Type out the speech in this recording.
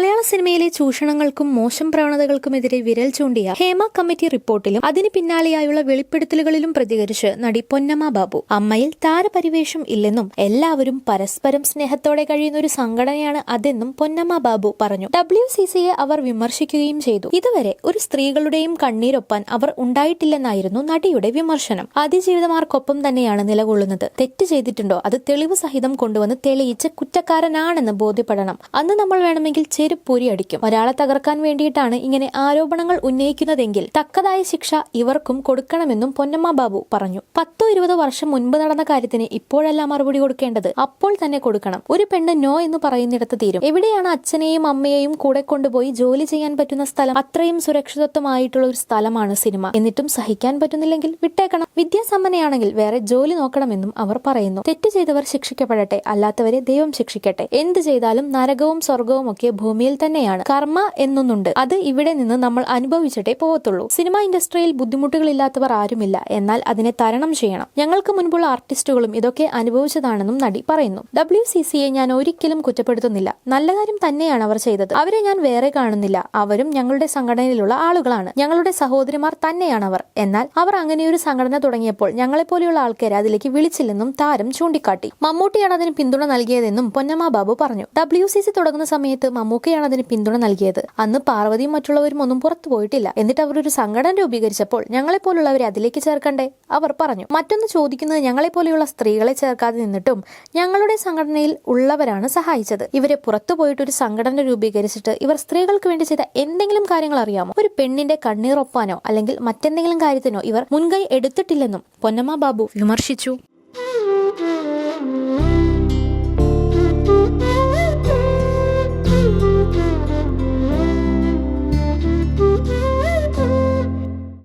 മലയാള സിനിമയിലെ ചൂഷണങ്ങൾക്കും മോശം പ്രവണതകൾക്കുമെതിരെ വിരൽ ചൂണ്ടിയ ഹേമ കമ്മിറ്റി റിപ്പോർട്ടിലും അതിന് പിന്നാലെയായുള്ള വെളിപ്പെടുത്തലുകളിലും പ്രതികരിച്ച് നടി പൊന്നമ്മ ബാബു അമ്മയിൽ താരപരിവേഷം ഇല്ലെന്നും എല്ലാവരും പരസ്പരം സ്നേഹത്തോടെ കഴിയുന്ന ഒരു സംഘടനയാണ് അതെന്നും പൊന്നമ്മ ബാബു പറഞ്ഞു. ഡബ്ല്യു സി സിയെ അവർ വിമർശിക്കുകയും ചെയ്തു. ഇതുവരെ ഒരു സ്ത്രീകളുടെയും കണ്ണീരൊപ്പാൻ അവർ ഉണ്ടായിട്ടില്ലെന്നായിരുന്നു നടിയുടെ വിമർശനം. അതിജീവിതമാർക്കൊപ്പം തന്നെയാണ് നിലകൊള്ളുന്നത്. തെറ്റ് ചെയ്തിട്ടുണ്ടോ? അത് തെളിവ് സഹിതം കൊണ്ടുവന്ന് തെളിയിച്ച് കുറ്റക്കാരനാണെന്ന് ബോധ്യപ്പെടണം. അന്ന് നമ്മൾ വേണമെങ്കിൽ ചെരുപ്പൂരി അടിക്കും. ഒരാളെ തകർക്കാൻ വേണ്ടിയിട്ടാണ് ഇങ്ങനെ ആരോപണങ്ങൾ ഉന്നയിക്കുന്നതെങ്കിൽ തക്കതായ ശിക്ഷ ഇവർക്കും കൊടുക്കണമെന്നും പൊന്നമ്മ ബാബു പറഞ്ഞു. പത്തോ ഇരുപതോ വർഷം മുൻപ് നടന്ന കാര്യത്തിന് ഇപ്പോഴല്ല മറുപടി കൊടുക്കേണ്ടത്. അപ്പോൾ തന്നെ കൊടുക്കണം. ഒരു പെണ്ണ് നോ എന്ന് പറയുന്നിടത്ത് തീരും. എവിടെയാണ് അച്ഛനെയും അമ്മയെയും കൂടെ കൊണ്ടുപോയി ജോലി ചെയ്യാൻ പറ്റുന്ന സ്ഥലം? അത്രയും സുരക്ഷിതത്വമായിട്ടുള്ള ഒരു സ്ഥലമാണ് സിനിമ. എന്നിട്ടും സഹിക്കാൻ പറ്റുന്നില്ലെങ്കിൽ വിട്ടേക്കണം. വിദ്യാസമ്പന്നയാണെങ്കിൽ വേറെ ജോലി നോക്കണമെന്നും അവർ പറയുന്നു. തെറ്റ് ചെയ്തവർ ശിക്ഷിക്കപ്പെടട്ടെ. അല്ലാത്തവരെ ദൈവം ശിക്ഷിക്കട്ടെ. എന്ത് ചെയ്താലും നരകവും സ്വർഗവും ഒക്കെ ഭൂമിയിൽ തന്നെയാണ്. കർമ്മ എന്നൊന്നുണ്ട്. അത് ഇവിടെ നിന്ന് നമ്മൾ അനുഭവിച്ചിട്ടേ പോകത്തുള്ളൂ. സിനിമ ഇൻഡസ്ട്രിയിൽ ബുദ്ധിമുട്ടുകളില്ലാത്തവർ ആരുമില്ല. എന്നാൽ അതിനെ തരണം ചെയ്യണം. ഞങ്ങൾക്ക് മുൻപുള്ള ആർട്ടിസ്റ്റുകളും ഇതൊക്കെ അനുഭവിച്ചതാണെന്നും നടി പറയുന്നു. ഡബ്ല്യു സി സിയെ ഞാൻ ഒരിക്കലും കുറ്റപ്പെടുത്തുന്നില്ല. നല്ല കാര്യം തന്നെയാണ് അവർ ചെയ്തത്. അവരെ ഞാൻ വേറെ കാണുന്നില്ല. അവരും ഞങ്ങളുടെ സംഘടനയിലുള്ള ആളുകളാണ്. ഞങ്ങളുടെ സഹോദരിമാർ തന്നെയാണ് അവർ എന്നാൽ അവർ അങ്ങനെയൊരു സംഘടന തുടങ്ങിയപ്പോൾ ഞങ്ങളെ പോലെയുള്ള ആൾക്കാരെ അതിലേക്ക് വിളിച്ചില്ലെന്നും താരം ചൂണ്ടിക്കാട്ടി. മമ്മൂട്ടിയാണ് അതിന് പിന്തുണ നൽകിയതെന്നും പൊന്നമ്മ ബാബു പറഞ്ഞു. ഡബ്ല്യു സി സി തുടങ്ങുന്ന സമയത്ത് മമ്മൂക്കയാണ് അതിന് പിന്തുണ നൽകിയത്. അന്ന് പാർവതിയും മറ്റുള്ളവരും ഒന്നും പുറത്തു പോയിട്ടില്ല. എന്നിട്ട് അവർ ഒരു സംഘടന രൂപീകരിച്ചപ്പോൾ ഞങ്ങളെ ഞങ്ങളെപ്പോലുള്ളവരെ അതിലേക്ക് ചേർക്കണ്ടേ? അവർ പറഞ്ഞു. മറ്റൊന്ന് ചോദിക്കുന്നത് ഞങ്ങളെപ്പോലെയുള്ള സ്ത്രീകളെ ചേർക്കാതെ നിന്നിട്ടും ഞങ്ങളുടെ സംഘടനയിൽ ഉള്ളവരാണ് സഹായിച്ചത്. ഇവരെ പുറത്തു പോയിട്ട് ഒരു സംഘടന രൂപീകരിച്ചിട്ട് ഇവർ സ്ത്രീകൾക്ക് വേണ്ടി ചെയ്ത എന്തെങ്കിലും കാര്യങ്ങൾ അറിയാമോ? ഒരു പെണ്ണിന്റെ കണ്ണീർ ഒപ്പാനോ അല്ലെങ്കിൽ മറ്റെന്തെങ്കിലും കാര്യത്തിനോ ഇവർ മുൻകൈ എടുത്തിട്ടില്ലെന്നും പൊന്നമ്മ ബാബു വിമർശിച്ചു.